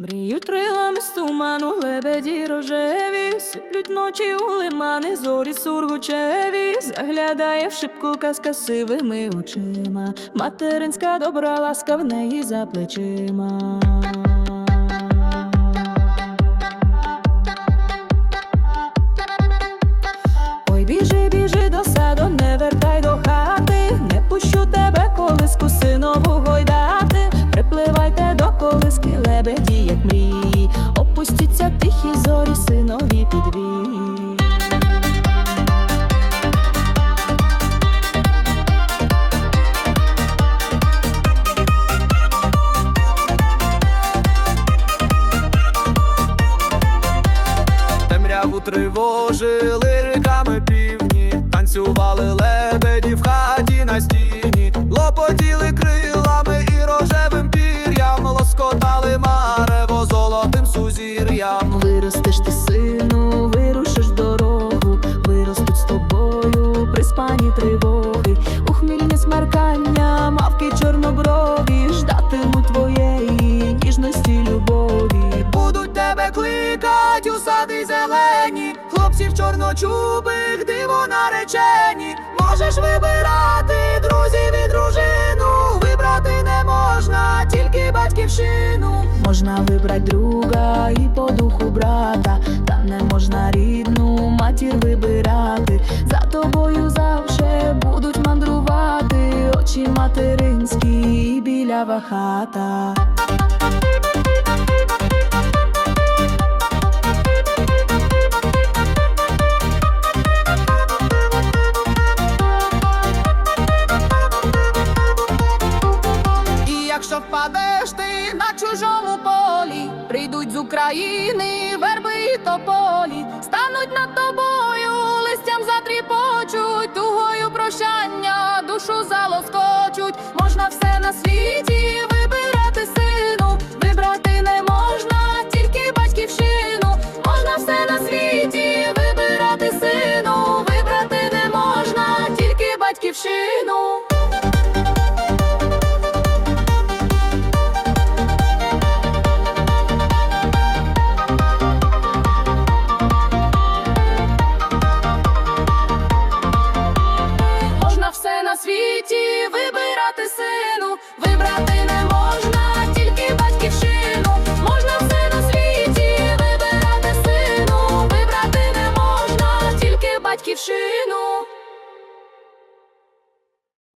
Мріють крилами з туману, лебеді рожеві, сиплють ночі у лимани, зорі сургучеві, заглядає в шибку казка сивими очима, материнська добра ласка в неї за плечима. Синові підвії. Темряву тривожили риками півні, танцювали лебеді в хаті на стіні, кликать зелені, хлопців чорночубих, диво наречені. Можеш вибирати друзів і дружину, вибрати не можна, тільки батьківщину. Можна вибрати друга і по духу брата, та не можна рідну матір вибирати. За тобою завше будуть мандрувати очі материнські і білява хата. Прийдуть з України верби і тополі, стануть над тобою, листям затріпочуть, тугою прощання, душу залоскочуть, можна все на світі батьківщини.